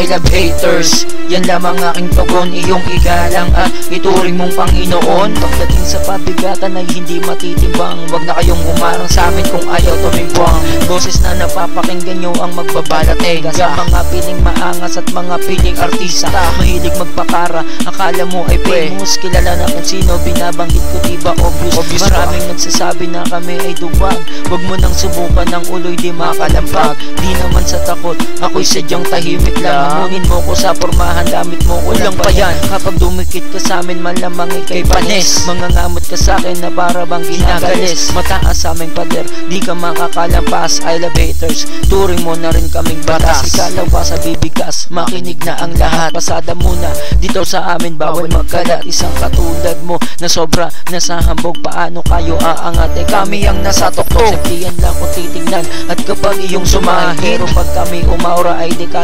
I love haters. Yan lamang aking tugon Iyong igalang at ituring mong Panginoon. Pagdating sa pabigatan ay hindi matitimbang. Huwag na kayong umarang sa amin kung ayaw tumimbang. Boses na napapakinggan nyo ang magbabalat. Sa mga piling maangas at mga piling artista. Mahilig magpakara. Akala mo ay famous. Kilala na kung sino. Binabanggit ko diba obvious, Obvious Maraming nagsasabi na kami ay duwag. Huwag mo nang subukan ng uloy di makalampag Di naman sa takot. Ako'y sadyang tahimik lang Hamunin mo ko sa pormahan Damit mo ko lang pa yan. Kapag dumikit ka sa amin Malamang ikay panis. Mga ngamot ka sa akin na para bang ginagalis. Mataas sa aming pader Di ka makakalampas. I love haters Turing mo na rin kaming batas. Ikalaw pa sa bibigas Makinig na ang lahat. Pasada muna Dito sa amin bawal magkalat. Isang katulad mo Na sobra Nasa hambog Paano kayo aangat? Eh kami ang nasa tuktok. Sabihan lang kung titignan. At kapag iyong sumahin Pero pag kami umaura Ay di ka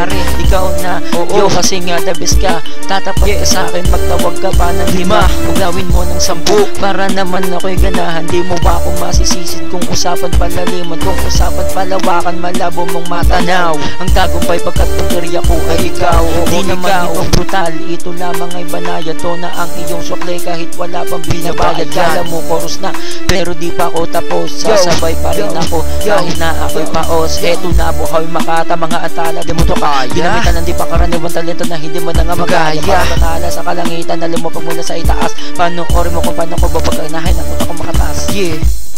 napapalarin Ikaw na. Yo kasi nga the best ka. Tatapat ka sa akin Magtawag ka pa ng lima. Huwag gawin mo ng sampu. Para naman ako'y ganahan Di mo ba ako masisisid Kung usapan palaliman Kung usapan palawakan Malabo mong matanaw. Ang tagumpay pagkat punteriya ko ay ikaw. Di naman ikaw. brutal Ito lamang ay banaya To na ang iyong sukle Kahit wala pang binabayad. Kala mo chorus na Pero di pa ako tapos. Sasabay pa rin ako Kahit na ako'y paos. Heto na buhay makata Mga atala di mo to kaya Ginamitan ng di pa karaniwang talento Na hindi mo na nga magaya. Para manala sa kalangitan Na lumapag mula sa itaas. Panoorin mo kung paano ko babaganahin Ang utak ko makataas. Yeah